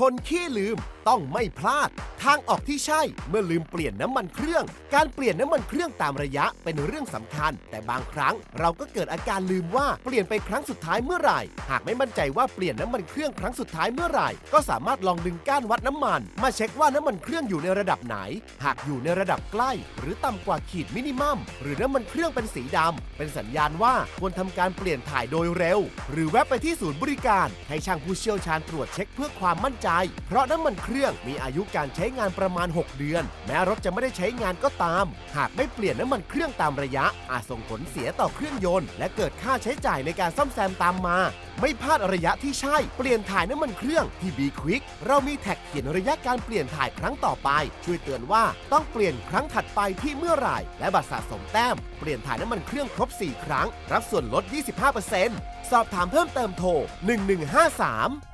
คนขี้ลืมต้องไม่พลาด ทางออกที่ใช่เมื่อลืมเปลี่ยนน้ำมันเครื่อง การเปลี่ยนน้ำมันเครื่องตามระยะเป็นเรื่องสำคัญ แต่บางครั้งเราก็เกิดอาการลืมว่าเปลี่ยนไปครั้งสุดท้ายเมื่อไหร่ หากไม่มั่นใจว่าเปลี่ยนน้ำมันเครื่องครั้งสุดท้ายเมื่อไหร่ ก็สามารถลองดึงก้านวัดน้ำมัน มาเช็คว่าน้ำมันเครื่องอยู่ในระดับไหน หากอยู่ในระดับใกล้ หรือต่ำกว่าขีดมินิมัม หรือน้ำมันเครื่องเป็นสีดำเป็นสัญญาณว่าควรทำการเปลี่ยนถ่ายโดยเร็ว หรือแวะไปที่ศูนย์บริการให้ช่างผู้เชี่ยวชาญตรวจเช็คเพื่อความมั่นใจเพราะน้ำมันเครื่องมีอายุการใช้งานประมาณ 6 เดือน แม้รถจะไม่ได้ใช้งานก็ตาม หากไม่เปลี่ยนน้ำมันเครื่องตามระยะ อาจส่งผลเสียต่อเครื่องยนต์ และเกิดค่าใช้จ่ายในการซ่อมแซมตามมา ไม่พลาดระยะที่ใช่ เปลี่ยนถ่ายน้ำมันเครื่องที่ B Quick เรามีแท็กเขียนระยะการเปลี่ยนถ่ายครั้งต่อไป ช่วยเตือนว่าต้องเปลี่ยนครั้งถัดไปที่เมื่อไหร่ และบัตรสะสมแต้ม เปลี่ยนถ่ายน้ำมันเครื่องครบ 4 ครั้ง รับส่วนลด 25%สอบถามเพิ่มเติมโทร 1153